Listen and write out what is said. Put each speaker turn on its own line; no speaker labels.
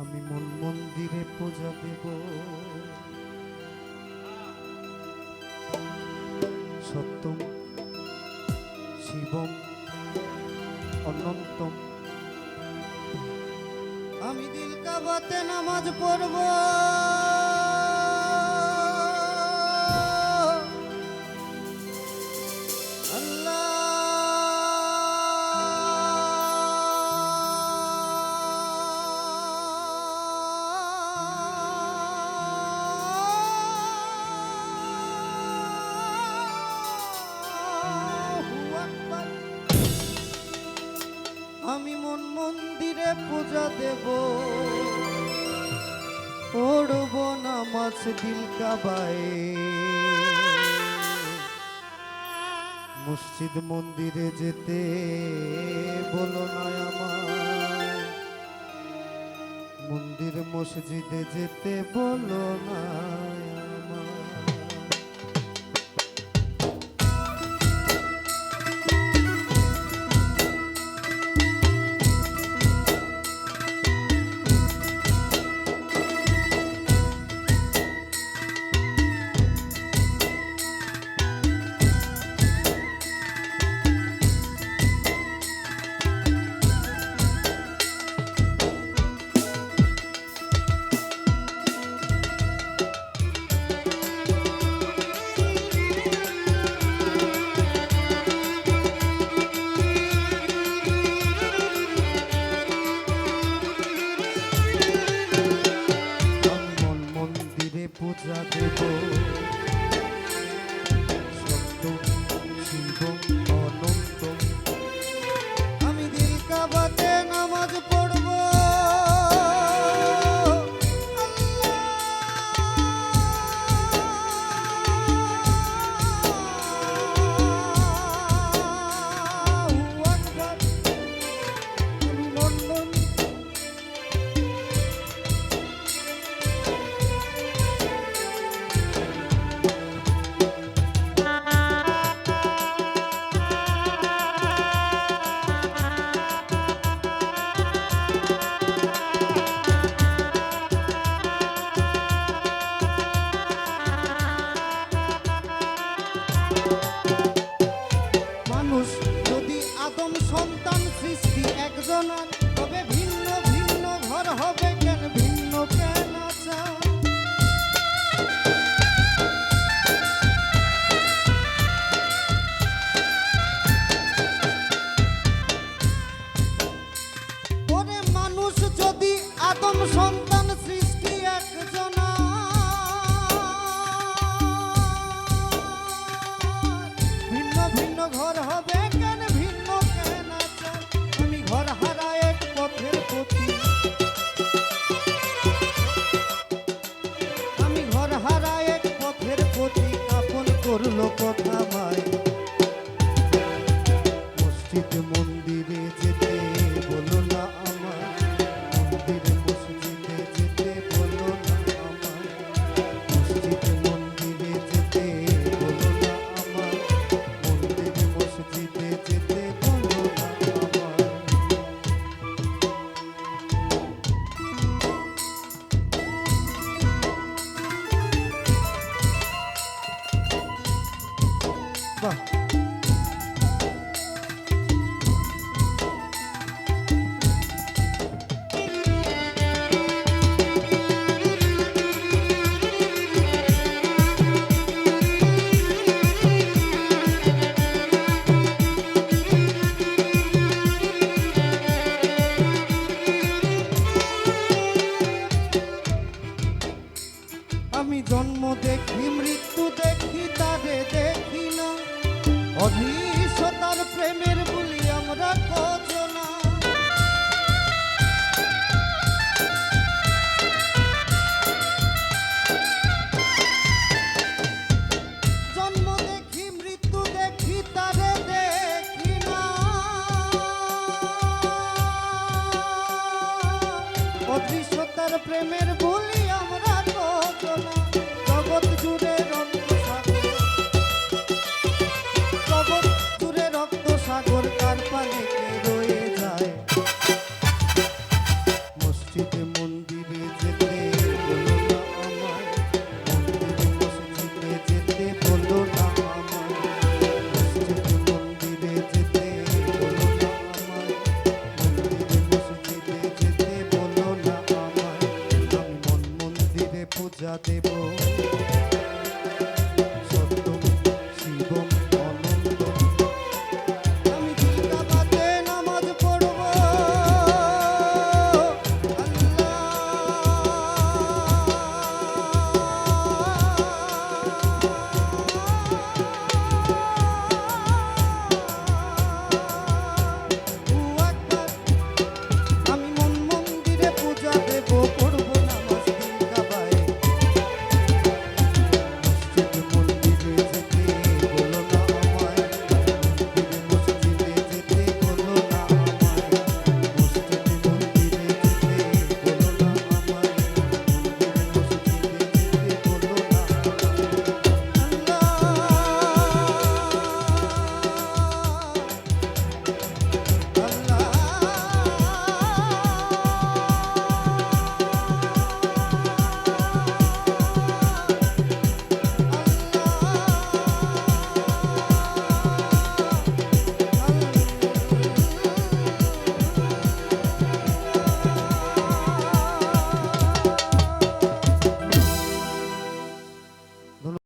আমি মন মন্দিরে পূজা দেব। সত্যম শিবম অনন্তম। আমি দিল কাবাতে নামাজ পড়ব। মন মন্দিরে পূজা দেব? পড়ব নামাজ দিল কাবায়। মসজিদ মন্দিরে যেতে বলো না আমার মন্দির মসজিদে যেতে বলো না। সত্য মানুষ, যদি আদম সন্তান সৃষ্টি একজনার তবে ভিন্ন ভিন্ন ঘর হবে কেন? ভিন্ন কেন আচ্ছা মন্দিরে জন্ম দেখি মৃত্যু দেখি তারে দেখি না। অধীশতার প্রেমের বলি আমরা কজনা। প্রেমের vale que you.